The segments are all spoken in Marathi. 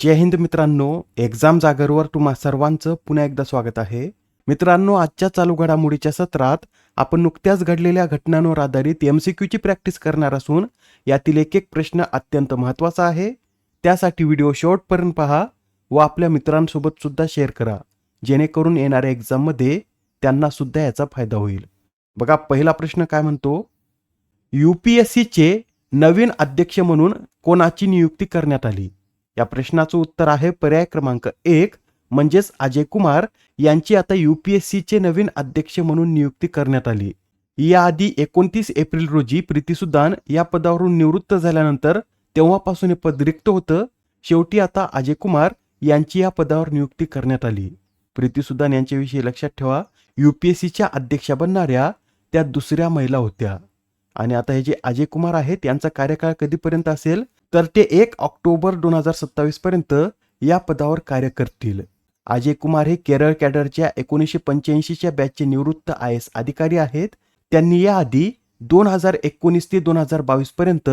जय हिंद मित्रांनो एक्झाम जागरवर तुम्हा सर्वांचं पुन्हा एकदा स्वागत आहे. मित्रांनो आजच्या चालू घडामोडीच्या सत्रात आपण नुकत्याच घडलेल्या घटनांवर आधारित एम सी क्यूची प्रॅक्टिस करणार असून यातील एक एक प्रश्न अत्यंत महत्त्वाचा आहे. त्यासाठी व्हिडिओ शेवटपर्यंत पहा व आपल्या मित्रांसोबत सुद्धा शेअर करा. जेणेकरून येणाऱ्या एक्झाममध्ये त्यांना सुद्धा याचा फायदा होईल. बघा पहिला प्रश्न काय म्हणतो? यू पी एस सीचे नवीन अध्यक्ष म्हणून कोणाची नियुक्ती करण्यात आली? या प्रश्नाचं उत्तर आहे पर्याय क्रमांक एक म्हणजेच अजय कुमार यांची आता यूपीएससीचे नवीन अध्यक्ष म्हणून नियुक्ती करण्यात आली. याआधी एकोणतीस एप्रिल रोजी प्रीती सुदान या पदावरून निवृत्त झाल्यानंतर तेव्हापासून हे पद रिक्त होतं. शेवटी आता अजय कुमार यांची या पदावर नियुक्ती करण्यात आली. प्रीती सुदान यांच्याविषयी लक्षात ठेवा यूपीएससीच्या अध्यक्षा बनणाऱ्या त्या दुसऱ्या महिला होत्या. आणि आता हे जे अजय कुमार आहेत यांचा कार्यकाळ कधीपर्यंत असेल? तर ते एक ऑक्टोबर दोन हजार सत्तावीस पर्यंत या पदावर कार्य करतील. अजय कुमार हे केरळ कॅडरच्या एकोणीसशे पंच्याऐंशीच्या बॅचचे निवृत्त आय एस अधिकारी आहेत. त्यांनी याआधी दोन हजार एकोणीस ते दोन हजार बावीस पर्यंत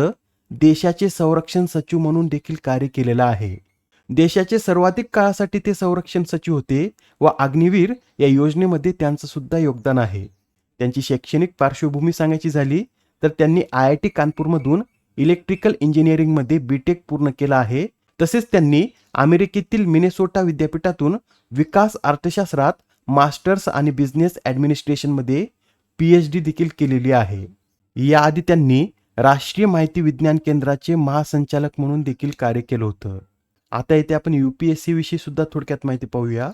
देशाचे संरक्षण सचिव म्हणून देखील कार्य केलेलं आहे. देशाचे सर्वाधिक काळासाठी ते संरक्षण सचिव होते व अग्निवीर या योजनेमध्ये त्यांचं सुद्धा योगदान आहे. त्यांची शैक्षणिक पार्श्वभूमी सांगायची झाली तर त्यांनी आय आय टी कानपूरमधून इलेक्ट्रिकल इंजिनिअरिंगमध्ये बीटेक पूर्ण केला आहे. तसेच त्यांनी अमेरिकेतील मिनेसोटा विद्यापीठातून विकास अर्थशास्त्रात मास्टर्स आणि बिझनेस ॲडमिनिस्ट्रेशनमध्ये पी एच डी देखील केलेली आहे. याआधी त्यांनी राष्ट्रीय माहिती विज्ञान केंद्राचे महासंचालक म्हणून देखील कार्य केलं होतं. आता येथे आपण यू पी एस सी विषयी सुद्धा थोडक्यात माहिती पाहूया.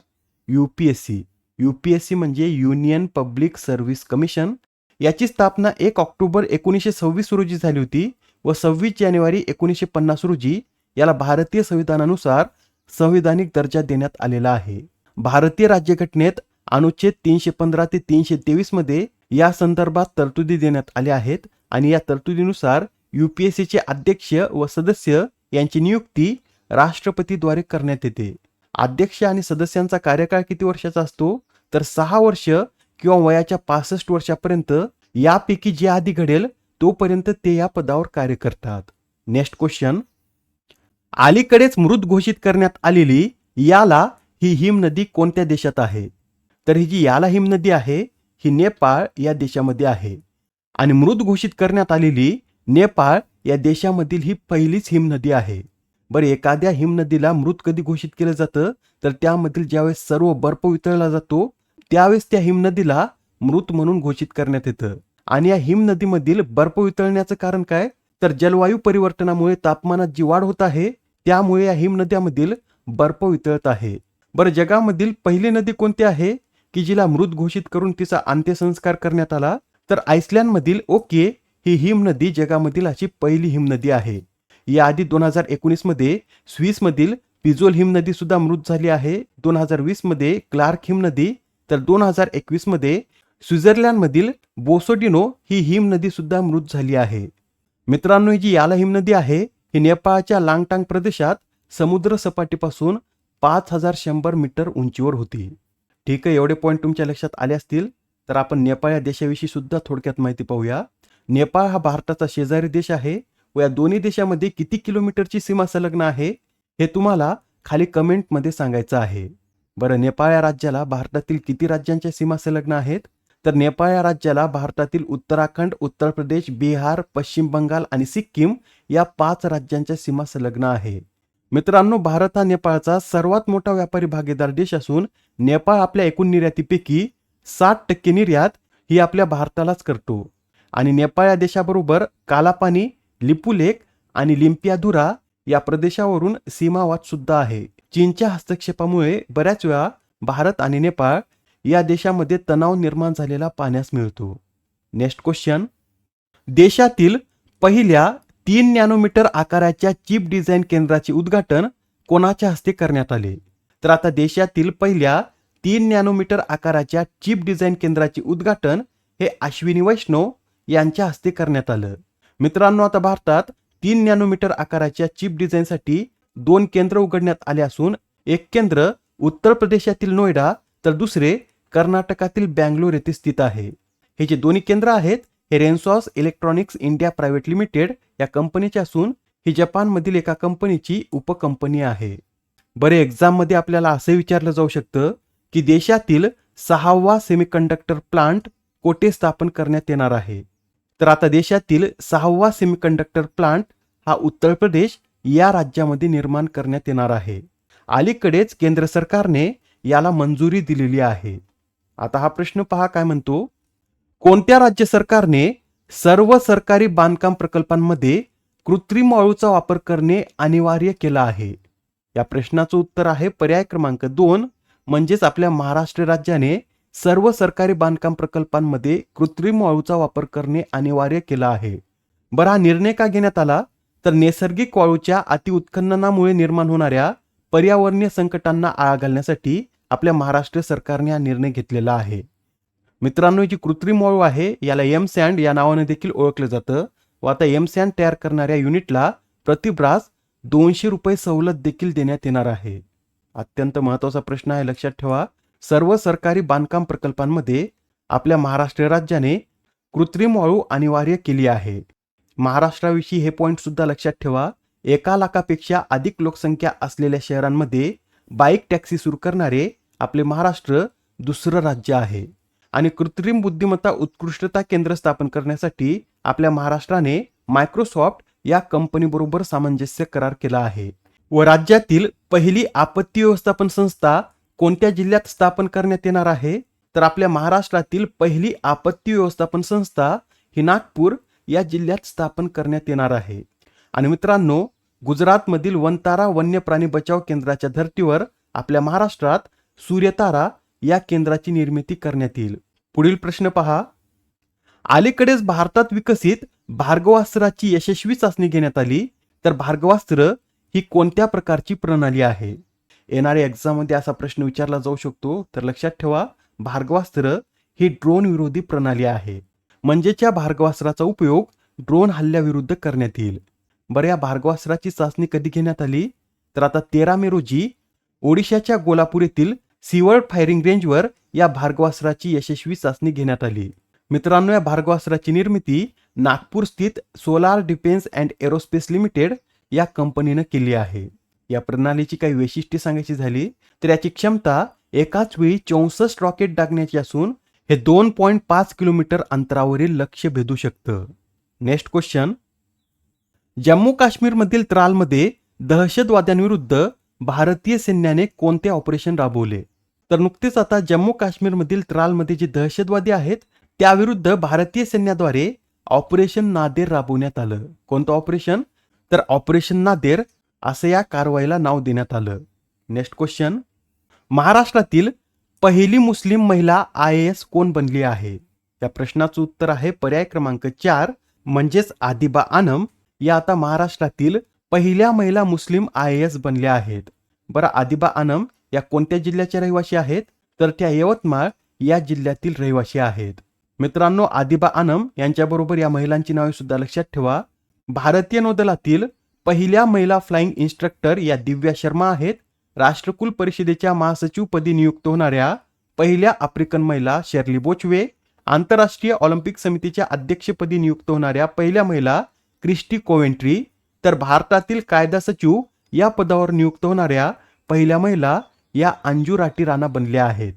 U P S C. U P S C म्हणजे युनियन पब्लिक सर्व्हिस कमिशन. याची स्थापना एक ऑक्टोबर एकोणीसशे सव्वीस रोजी झाली होती. व सव्वीस जानेवारी एकोणीसशे पन्नास रोजी याला भारतीय संविधानानुसार संविधानिक दर्जा देण्यात आलेला आहे. भारतीय राज्यघटनेत अनुच्छेद तीनशे पंधरा ते तीनशे तेवीसमध्ये या संदर्भात तरतुदी देण्यात आल्या आहेत आणि या तरतुदीनुसार यूपीएससीचे अध्यक्ष व सदस्य यांची नियुक्ती राष्ट्रपतीद्वारे करण्यात येते. अध्यक्ष आणि सदस्यांचा कार्यकाळ किती वर्षाचा असतो? तर सहा वर्ष किंवा वयाच्या पासष्ट वर्षापर्यंत यापैकी जे आधी घडेल तोपर्यंत ते या पदावर कार्य करतात. नेक्स्ट क्वेश्चन अलीकडेच मृत घोषित करण्यात आलेली याला ही हिम नदी कोणत्या देशात आहे? तर ही जी याला हिम नदी आहे ही नेपाळ या देशामध्ये आहे. आणि मृत घोषित करण्यात आलेली नेपाळ या देशामधील ही पहिलीच हिम नदी आहे. बरं एखाद्या हिम नदीला मृत कधी घोषित केलं जातं? तर त्यामधील ज्यावेळेस सर्व बर्फ वितळला जातो त्यावेळेस त्या हिम नदीला मृत म्हणून घोषित करण्यात येतं. आणि या हिम नदीमधील बर्फ वितळण्याचं कारण काय? तर जलवायू परिवर्तनामुळे तापमानात जी वाढ होत आहे त्यामुळे या हिम नद्यामधील बर्फ वितळत आहे. बरं जगामधील पहिली नदी कोणती आहे? की जिला मृत घोषित करून तिचा अंत्यसंस्कार करण्यात आला? तर आयसलँडमधील ओके ही हिम नदी जगामधील अशी पहिली हिम नदी आहे. याआधी दोन हजार एकोणीसमध्ये स्विसमधील पिझोल हिम नदी सुद्धा मृत झाली आहे. दोन हजार वीसमध्ये क्लार्क हिम नदी तर दोन हजार एकवीसमध्ये स्वित्झर्लंडमधील बोसोडिनो ही हिम सुद्धा मृत झाली आहे. मित्रांनो ही जी याला हिमनदी आहे ही नेपाळच्या लांगटांग प्रदेशात समुद्र सपाटीपासून पाच हजार शंभर मीटर उंचीवर होती. ठीक आहे एवढे पॉईंट तुमच्या लक्षात आले असतील तर आपण नेपाळ या देशाविषयी सुद्धा थोडक्यात माहिती पाहूया. नेपाळ हा भारताचा शेजारी देश आहे व या दोन्ही देशामध्ये किती किलोमीटरची सीमा संलग्न आहे हे तुम्हाला खाली कमेंटमध्ये सांगायचं आहे. बरं नेपाळ या राज्याला भारतातील किती राज्यांच्या सीमा संलग्न आहेत? तर नेपाळ या राज्याला भारतातील उत्तराखंड उत्तर प्रदेश बिहार पश्चिम बंगाल आणि सिक्कीम या पाच राज्यांच्या सीमा संलग्न आहे. मित्रांनो भारत हा नेपाळचा सर्वात मोठा व्यापारी भागीदार देश असून नेपाळ आपल्या एकूण निर्यातीपैकी साठ टक्के निर्यात ही आपल्या भारतालाच करतो. आणि नेपाळ या देशाबरोबर कालापानी लिपुलेक आणि लिम्पियाधुरा या प्रदेशावरून सीमावाद सुद्धा आहे. चीनच्या हस्तक्षेपामुळे बऱ्याच वेळा भारत आणि नेपाळ या देशामध्ये तणाव निर्माण झालेला पाहण्यास मिळतो. नेक्स्ट क्वेश्चन देशातील पहिल्या तीन नॅनोमीटर आकाराच्या चिप डिझाईन केंद्राचे उद्घाटन कोणाच्या हस्ते करण्यात आले? तर आता देशातील पहिल्या तीन नॅनोमीटर आकाराच्या चिप डिझाईन केंद्राचे उद्घाटन हे अश्विनी वैष्णव यांच्या हस्ते करण्यात आलं. मित्रांनो आता भारतात तीन नॅनोमीटर आकाराच्या चिप डिझाईनसाठी दोन केंद्र उघडण्यात आले असून एक केंद्र उत्तर प्रदेशातील नोएडा तर दुसरे कर्नाटकातील बँगलोर येथे स्थित आहे. हे जे दोन्ही केंद्र आहेत हे Renesas electronics India private limited या कंपनीचे असून ही जपानमधील एका कंपनीची उपकंपनी आहे. बरे एक्झाममध्ये आपल्याला असं विचारलं जाऊ शकतं की देशातील सहावा सेमीकंडक्टर प्लांट कोठे स्थापन करण्यात येणार आहे? तर आता देशातील सहावा सेमीकंडक्टर प्लांट हा उत्तर प्रदेश या राज्यामध्ये निर्माण करण्यात येणार आहे. अलीकडेच केंद्र सरकारने याला मंजुरी दिलेली आहे. आता हा प्रश्न पहा काय म्हणतो? कोणत्या राज्य सरकारने सर्व सरकारी बांधकाम प्रकल्पांमध्ये कृत्रिम वाळूचा वापर करणे अनिवार्य केला आहे? या प्रश्नाचं उत्तर आहे पर्याय क्रमांक दोन म्हणजेच आपल्या महाराष्ट्र राज्याने सर्व सरकारी बांधकाम प्रकल्पांमध्ये कृत्रिम वाळूचा वापर करणे अनिवार्य केला आहे. बरं हा निर्णय का घेण्यात आला? तर नैसर्गिक वाळूच्या अतिउत्खननामुळे निर्माण होणाऱ्या पर्यावरणीय संकटांना आळा घालण्यासाठी आपल्या महाराष्ट्र सरकारने हा निर्णय घेतलेला आहे. मित्रांनो जी कृत्रिम वाळू आहे याला एम सँड या नावाने देखील ओळखलं जातं व आता एम सँड तयार करणाऱ्या युनिटला प्रतिब्रास दोनशे रुपये सवलत देखील देण्यात येणार आहे. अत्यंत महत्त्वाचा प्रश्न आहे लक्षात ठेवा. सर्व सरकारी बांधकाम प्रकल्पांमध्ये आपल्या महाराष्ट्र राज्याने कृत्रिम वाळू अनिवार्य केली आहे. महाराष्ट्राविषयी हे पॉईंट सुद्धा लक्षात ठेवा. एका लाखापेक्षा अधिक लोकसंख्या असलेल्या शहरांमध्ये बाईक टॅक्सी सुरू करणारे आपले महाराष्ट्र दुसरं राज्य आहे. आणि कृत्रिम बुद्धिमत्ता उत्कृष्टता केंद्र स्थापन करण्यासाठी आपल्या महाराष्ट्राने मायक्रोसॉफ्ट या कंपनीबरोबर सामंजस्य करार केला आहे. व राज्यातील पहिली आपत्ती व्यवस्थापन संस्था कोणत्या जिल्ह्यात स्थापन करण्यात येणार आहे? तर आपल्या महाराष्ट्रातील पहिली आपत्ती व्यवस्थापन संस्था ही नागपूर या जिल्ह्यात स्थापन करण्यात येणार आहे. आणि मित्रांनो गुजरातमधील वनतारा वन्य प्राणी बचाव केंद्राच्या धर्तीवर आपल्या महाराष्ट्रात सूर्यतारा या केंद्राची निर्मिती करण्यात येईल. पुढील प्रश्न पहा. अलीकडेच भारतात विकसित भार्गवास्त्राची यशस्वी चाचणी घेण्यात आली तर भार्गवास्त्र ही कोणत्या प्रकारची प्रणाली आहे? येणाऱ्या एक्झाममध्ये असा प्रश्न विचारला जाऊ शकतो तर लक्षात ठेवा भार्गवास्त्र ही ड्रोन विरोधी प्रणाली आहे. म्हणजेच या भार्गवास्त्राचा उपयोग ड्रोन हल्ल्याविरुद्ध करण्यात येईल. बरं या भार्गवास्त्राची चाचणी कधी घेण्यात आली? तर आता तेरा मे रोजी ओडिशाच्या गोलापूर येथील सीवर्ड फायरिंग रेंजवर या भार्गवास्त्राची यशस्वी चाचणी घेण्यात आली. मित्रांनो या भार्गवास्त्राची निर्मिती नागपूर स्थित solar defence and aerospace limited या कंपनीनं केली आहे. या प्रणालीची काही वैशिष्ट्ये सांगायची झाली तर याची क्षमता एकाच वेळी चौसष्ट रॉकेट डागण्याची असून हे दोन पॉईंट पाच किलोमीटर अंतरावरील लक्ष भेदू शकतं. Next question. जम्मू काश्मीरमधील त्रालमध्ये दहशतवाद्यांविरुद्ध भारतीय सैन्याने कोणते ऑपरेशन राबवले? तर नुकतेच आता जम्मू काश्मीरमधील त्रालमध्ये जे दहशतवादी आहेत त्याविरुद्ध भारतीय सैन्याद्वारे ऑपरेशन नादेर राबवण्यात आलं. कोणतं ऑपरेशन? तर ऑपरेशन नादेर असं या कारवाईला नाव देण्यात आलं. नेक्स्ट क्वेश्चन महाराष्ट्रातील पहिली मुस्लिम महिला आय एस कोण बनली आहे? या प्रश्नाचं उत्तर आहे पर्याय क्रमांक चार म्हणजेच आदिबा आनम. या आता महाराष्ट्रातील पहिल्या महिला मुस्लिम आय एस बनल्या आहेत. बरं आदिबा आनम या कोणत्या जिल्ह्याच्या रहिवासी आहेत? तर त्या यवतमाळ या जिल्ह्यातील रहिवासी आहेत. मित्रांनो आदिबा आनम यांच्याबरोबर या महिलांची नावे सुद्धा लक्षात ठेवा. भारतीय नौदलातील पहिल्या महिला फ्लाइंग इन्स्ट्रक्टर या दिव्या शर्मा आहेत. राष्ट्रकुल परिषदेच्या महासचिवपदी नियुक्त होणाऱ्या पहिल्या आफ्रिकन महिला शेर्ली बोचवे आंतरराष्ट्रीय ऑलिम्पिक समितीच्या अध्यक्षपदी नियुक्त होणाऱ्या पहिल्या महिला क्रिस्टी कोवेंट्री तर भारतातील कायदा सचिव या पदावर नियुक्त होणाऱ्या पहिल्या महिला या अंजू राठी राणा बनल्या आहेत.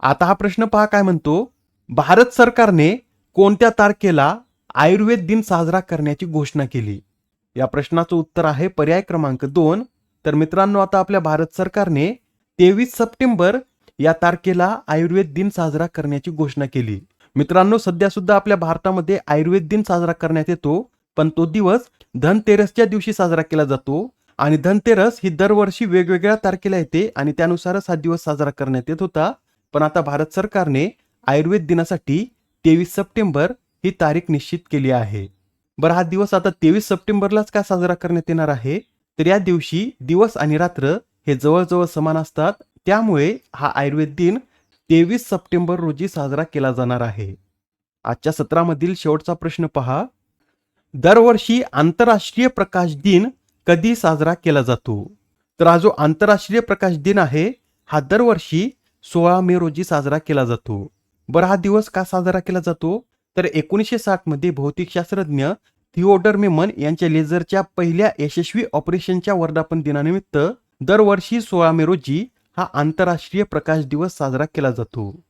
आता हा प्रश्न पहा काय म्हणतो? भारत सरकारने कोणत्या तारखेला आयुर्वेद दिन साजरा करण्याची घोषणा केली? या प्रश्नाचं उत्तर आहे पर्याय क्रमांक दोन. तर मित्रांनो आता आपल्या भारत सरकारने तेवीस सप्टेंबर या तारखेला आयुर्वेद दिन साजरा करण्याची घोषणा केली. मित्रांनो सध्या सुद्धा आपल्या भारतामध्ये आयुर्वेद दिन साजरा करण्यात येतो. पण तो दिवस धनतेरसच्या दिवशी साजरा केला जातो आणि धनतेरस ही दरवर्षी वेगवेगळ्या तारखेला येते आणि त्यानुसारच हा दिवस साजरा करण्यात येत होता. पण आता भारत सरकारने आयुर्वेद दिनासाठी तेवीस सप्टेंबर ही तारीख निश्चित केली आहे. बरं हा दिवस आता तेवीस सप्टेंबरलाच का साजरा करण्यात येणार आहे? तर या दिवशी दिवस आणि रात्र हे जवळजवळ समान असतात. त्यामुळे हा आयुर्वेद दिन तेवीस सप्टेंबर रोजी साजरा केला जाणार आहे. आजच्या सत्रामधील शेवटचा प्रश्न पहा. दरवर्षी आंतरराष्ट्रीय प्रकाश दिन कधी साजरा केला जातो? तर हा जो आंतरराष्ट्रीय प्रकाश दिन आहे हा दरवर्षी सोळा मे रोजी साजरा केला जातो. बरं हा दिवस का साजरा केला जातो? तर एकोणीसशे साठमध्ये भौतिकशास्त्रज्ञ थिओडर मेमन यांच्या लेझरच्या पहिल्या यशस्वी ऑपरेशनच्या वर्धापन दिनानिमित्त दरवर्षी सोळा मे रोजी हा आंतरराष्ट्रीय प्रकाश दिवस साजरा केला जातो.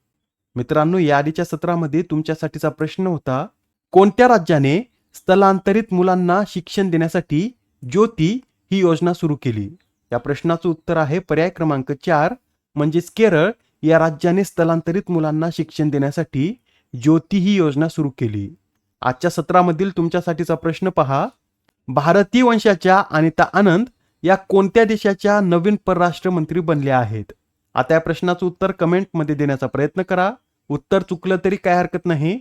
मित्रांनो या आधीच्या सत्रामध्ये तुमच्यासाठीचा प्रश्न होता कोणत्या राज्याने स्थलांतरित मुलांना शिक्षण देण्यासाठी ज्योती ही योजना सुरू केली. या प्रश्नाचं उत्तर आहे पर्याय क्रमांक चार म्हणजेच केरळ या राज्याने स्थलांतरित मुलांना शिक्षण देण्यासाठी ज्योती ही योजना सुरू केली. आजच्या सत्रामधील तुमच्यासाठीचा प्रश्न पहा. भारतीय वंशाच्या अनिता आनंद या कोणत्या देशाच्या नवीन परराष्ट्र मंत्री बनल्या आहेत? आता या प्रश्नाचं उत्तर कमेंटमध्ये देण्याचा प्रयत्न करा. उत्तर चुकलं तरी काय हरकत नाही.